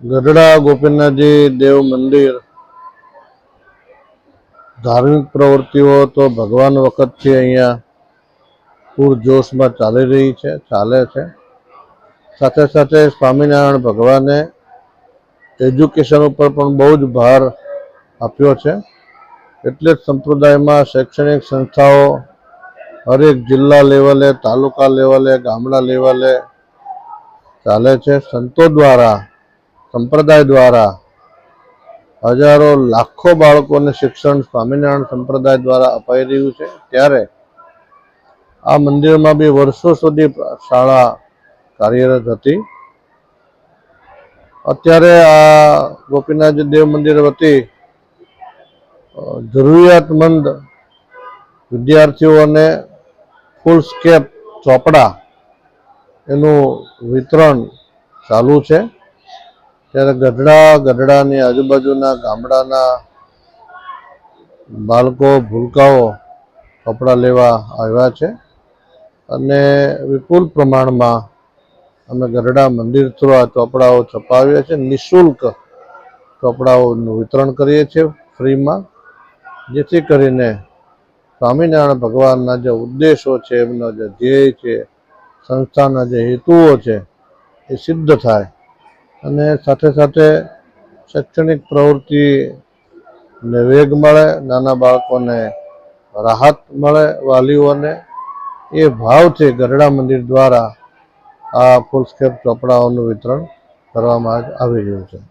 ગઢડા ગોપીનાથજી દેવ મંદિર. ધાર્મિક પ્રવૃત્તિઓ તો ભગવાન વખતથી અહીંયા પૂરજોશમાં ચાલી રહી છે, ચાલે છે. સાથે સાથે સ્વામિનારાયણ ભગવાને એજ્યુકેશન ઉપર પણ બહુ જ ભાર આપ્યો છે. એટલે જ સંપ્રદાયમાં શૈક્ષણિક સંસ્થાઓ હરેક જિલ્લા લેવલે, તાલુકા લેવલે, ગામડા લેવલે ચાલે છે. સંતો દ્વારા સંપ્રદાય દ્વારા હજારો લાખો બાળકોને શિક્ષણ સ્વામિનારાયણ સંપ્રદાય દ્વારા અપાઈ રહ્યું છે. ત્યારે આ મંદિરમાં બી વર્ષો સુધી શાળા કાર્યરત હતી. અત્યારે આ ગોપીનાથજી દેવ મંદિર વતી જરૂરિયાતમંદ વિદ્યાર્થીઓને ફૂલ સ્કેપ ચોપડા એનું વિતરણ ચાલુ છે. ત્યારે ગઢડા, ગઢડાની આજુબાજુના ગામડાના બાળકો, ભૂલકાઓ કપડાં લેવા આવ્યા છે. અને વિપુલ પ્રમાણમાં અમે ગઢડા મંદિર થ્રુ આ ચોપડાઓ છપાવીએ છીએ. નિઃશુલ્ક ચોપડાઓનું વિતરણ કરીએ છીએ ફ્રીમાં, જેથી કરીને સ્વામિનારાયણ ભગવાનના જે ઉદ્દેશો છે, એમનો જે ધ્યેય છે, સંસ્થાના જે હેતુઓ છે, એ સિદ્ધ થાય. અને સાથે સાથે શૈક્ષણિક પ્રવૃત્તિને વેગ મળે, નાના બાળકોને રાહત મળે, વાલીઓને એ ભાવથી ગરડા મંદિર દ્વારા આ ફૂલસ્કેપ ચોપડાઓનું વિતરણ કરવામાં આવી રહ્યું છે.